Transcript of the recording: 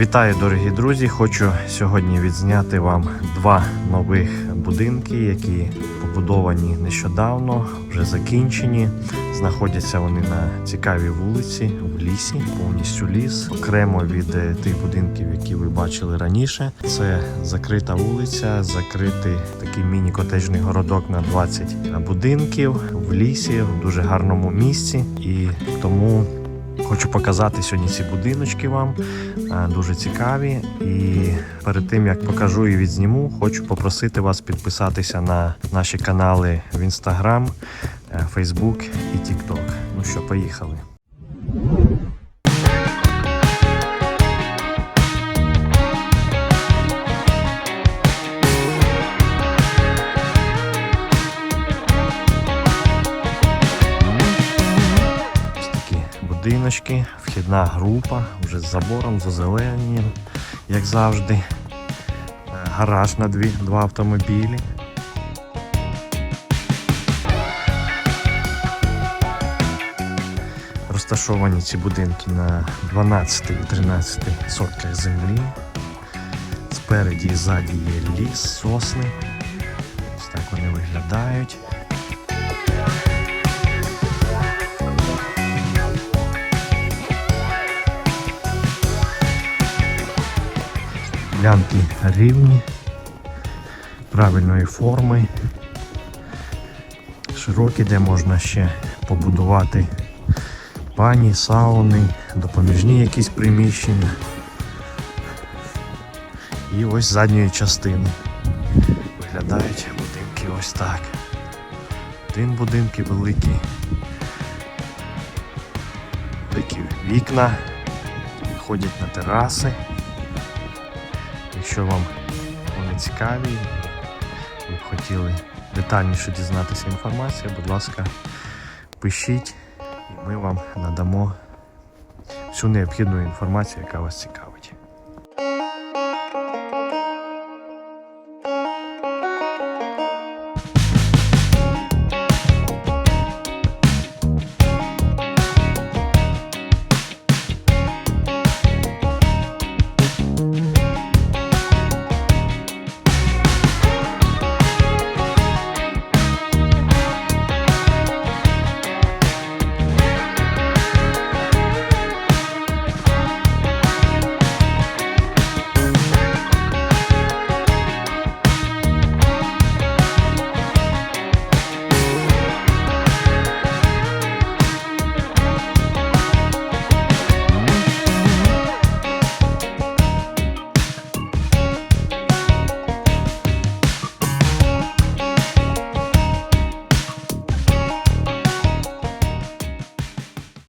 Вітаю, дорогі друзі! Хочу сьогодні відзняти вам два нових будинки, які побудовані нещодавно, вже закінчені. Знаходяться вони на цікавій вулиці в лісі, повністю ліс, окремо від е, тих будинків, які ви бачили раніше. Це закрита вулиця, закритий такий міні-котеджний городок на 20 будинків в лісі, в дуже гарному місці. І тому Хочу показати сьогодні ці будиночки вам, е, дуже цікаві. І перед тим як покажу і відзніму, хочу попросити вас підписатися на наші канали в Instagram, Фейсбук і TikTok. Ну що, поїхали. Будиночки, вхідна група, вже з забором, з озелененням, як завжди. Е, Гараж на дві, два автомобілі. Розташовані ці будинки на 12 і 13 сотках землі. Спереді і ззаді є ліс, сосни. Ось так вони виглядають. Лянки рівні, правильної форми, широкі, де можна ще побудувати пані, сауни, допоміжні якісь приміщення. І ось задньої частини виглядають будинки ось так. Один будинки великий. Великі вікна, виходять на тераси. Якщо вам вони цікаві, ви б хотіли детальніше дізнатися інформацію, будь ласка, пишіть, і ми вам надамо всю необхідну інформацію, яка вас цікавить.